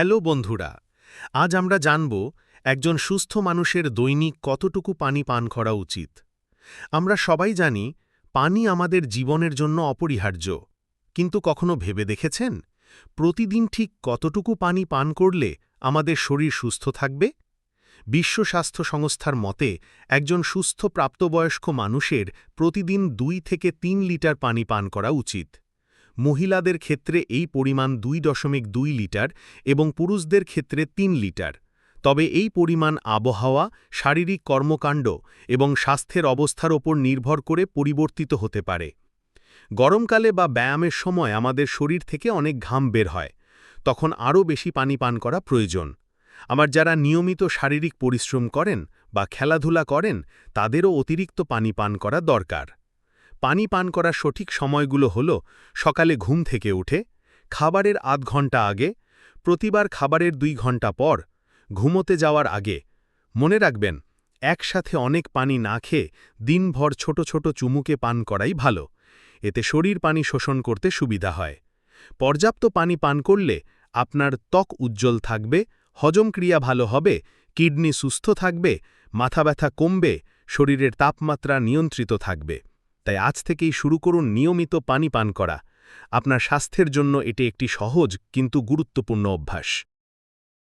Hello বন্ধুরা, আজ আমরা জানব একজন সুস্থ মানুষের দৈনিক কতটুকু পানি পান করা উচিত। আমরা সবাই জানি, পানি আমাদের জীবনের জন্য অপরিহার্য। কিন্তু কখনো ভেবে দেখেছেন? প্রতিদিন ঠিক কতটুকু পানি পান করলে আমাদের শরীর সুস্থ থাকবে? বিশ্ব স্বাস্থ্য সংস্থার মতে, একজন সুস্থ প্রাপ্তবয়স্ক মানুষের প্রতিদিন দুই থেকে তিন লিটার পানি পান করা উচিত। মহিলাদের ক্ষেত্রে এই পরিমাণ দুই দশমিক দুই লিটার এবং পুরুষদের ক্ষেত্রে তিন লিটার। তবে এই পরিমাণ আবহাওয়া, শারীরিক কর্মকাণ্ড এবং স্বাস্থ্যের অবস্থার ওপর নির্ভর করে পরিবর্তিত হতে পারে। গরমকালে বা ব্যায়ামের সময় আমাদের শরীর থেকে অনেক ঘাম বের হয়, তখন আরও বেশি পানি পান করা প্রয়োজন। আমার যারা নিয়মিত শারীরিক পরিশ্রম করেন বা খেলাধুলা করেন, তাদেরও অতিরিক্ত পানি পান করা দরকার। পানি পান করার সঠিক সময়গুলো হল সকালে ঘুম থেকে উঠে, খাবারের আধ ঘণ্টা আগে, প্রতিবার খাবারের দুই ঘণ্টা পর, ঘুমোতে যাওয়ার আগে। মনে রাখবেন, একসাথে অনেক পানি না খেয়ে দিনভর ছোট ছোট চুমুকে পান করাই ভালো। এতে শরীর পানি শোষণ করতে সুবিধা হয়। পর্যাপ্ত পানি পান করলে আপনার ত্বক উজ্জ্বল থাকবে, হজম ক্রিয়া ভালো হবে, কিডনি সুস্থ থাকবে, মাথা ব্যথা কমবে, শরীরের তাপমাত্রা নিয়ন্ত্রিত থাকবে। তাই আজ থেকেই শুরু করুন নিয়মিত পানি পান করা। আপনার স্বাস্থ্যের জন্য এটি একটি সহজ কিন্তু গুরুত্বপূর্ণ অভ্যাস।